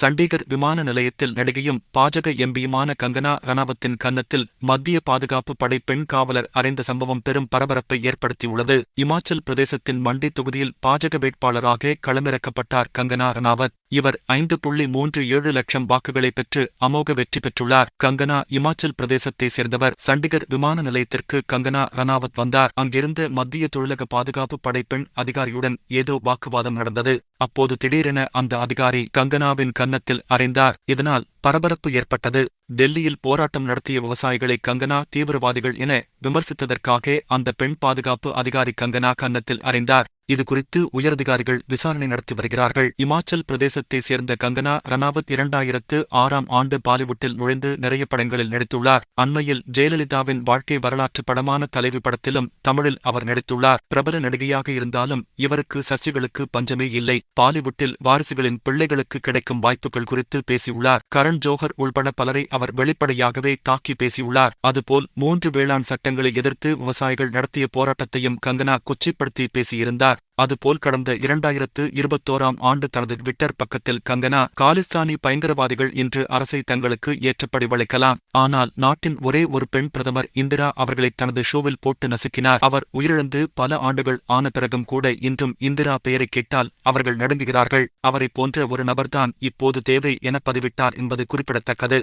சண்டிகர் விமான நிலையத்தில் நடிகையும் பாஜக எம்பியுமான கங்கனா ரணாவத்தின் கன்னத்தில் மத்திய பாதுகாப்பு படை பெண் காவலர் அறைந்த சம்பவம் பெரும் பரபரப்பை ஏற்படுத்தியுள்ளது. இமாச்சல் பிரதேசத்தின் மண்டி தொகுதியில் பாஜக வேட்பாளராக களமிறக்கப்பட்டார் கங்கனா ரணாவத். இவர் ஐந்து புள்ளி மூன்று ஏழு லட்சம் வாக்குகளை பெற்று அமோக வெற்றி பெற்றுள்ளார். கங்கனா இமாச்சல் பிரதேசத்தை சேர்ந்தவர் சண்டிகர் விமான நிலையத்திற்கு கங்கனா ரணாவத் வந்தார். அங்கிருந்த மத்திய தொழிலக பாதுகாப்பு படைப்பெண் அதிகாரியுடன் ஏதோ வாக்குவாதம் நடந்தது. அப்போது திடீரென அந்த அதிகாரி கங்கனாவின் கன்னத்தில் அறைந்தார். இதனால் பரபரப்பு ஏற்பட்டது. டெல்லியில் போராட்டம் நடத்திய விவசாயிகளை கங்கனா தீவிரவாதிகள் என விமர்சித்ததற்காக அந்த பெண் பாதுகாப்பு அதிகாரி கங்கனா கன்னத்தில் அறைந்தார். இதுகுறித்து உயரதிகாரிகள் விசாரணை நடத்தி வருகிறார்கள். இமாச்சல் பிரதேசத்தை சேர்ந்த கங்கனா ரணாவத் இரண்டாயிரத்து ஆறாம் ஆண்டு பாலிவுட்டில் நுழைந்து நிறைய படங்களில் நடித்துள்ளார். அண்மையில் ஜெயலலிதாவின் வாழ்க்கை வரலாற்று படமான தலைவி படத்திலும் தமிழில் அவர் நடித்துள்ளார். பிரபல நடிகையாக இருந்தாலும் இவருக்கு சர்ச்சைகளுக்கு பஞ்சமே இல்லை. பாலிவுட்டில் வாரிசுகளின் பிள்ளைகளுக்கு கிடைக்கும் வாய்ப்புகள் குறித்து பேசியுள்ளார். கரண் ஜோஹர் உள்பட பலரை அவர் வெளிப்படையாகவே தாக்கி பேசியுள்ளார். அதுபோல் மூன்று வேளாண் சட்டங்களை எதிர்த்து விவசாயிகள் நடத்திய போராட்டத்தையும் கங்கனா கொச்சிப்படுத்தி பேசியிருந்தார். அதுபோல் கடந்த இரண்டாயிரத்து இருபத்தோராம் ஆண்டு தனது ட்விட்டர் பக்கத்தில் கங்கனா காலிஸ்தானி பயங்கரவாதிகள் இன்று அரசை தங்களுக்கு ஏற்றப்படி வளைக்கலாம். ஆனால் நாட்டின் ஒரே ஒரு பெண் பிரதமர் இந்திரா அவர்களை தனது ஷோவில் போட்டு நசுக்கினார். அவர் உயிரிழந்து பல ஆண்டுகள் ஆன பிறகும் கூட இன்றும் இந்திரா பெயரை கேட்டால் அவர்கள் நடுங்குகிறார்கள். அவரை போன்ற ஒரு நபர்தான் இப்போது தேவை என பதிவிட்டார் என்பது குறிப்பிடத்தக்கது.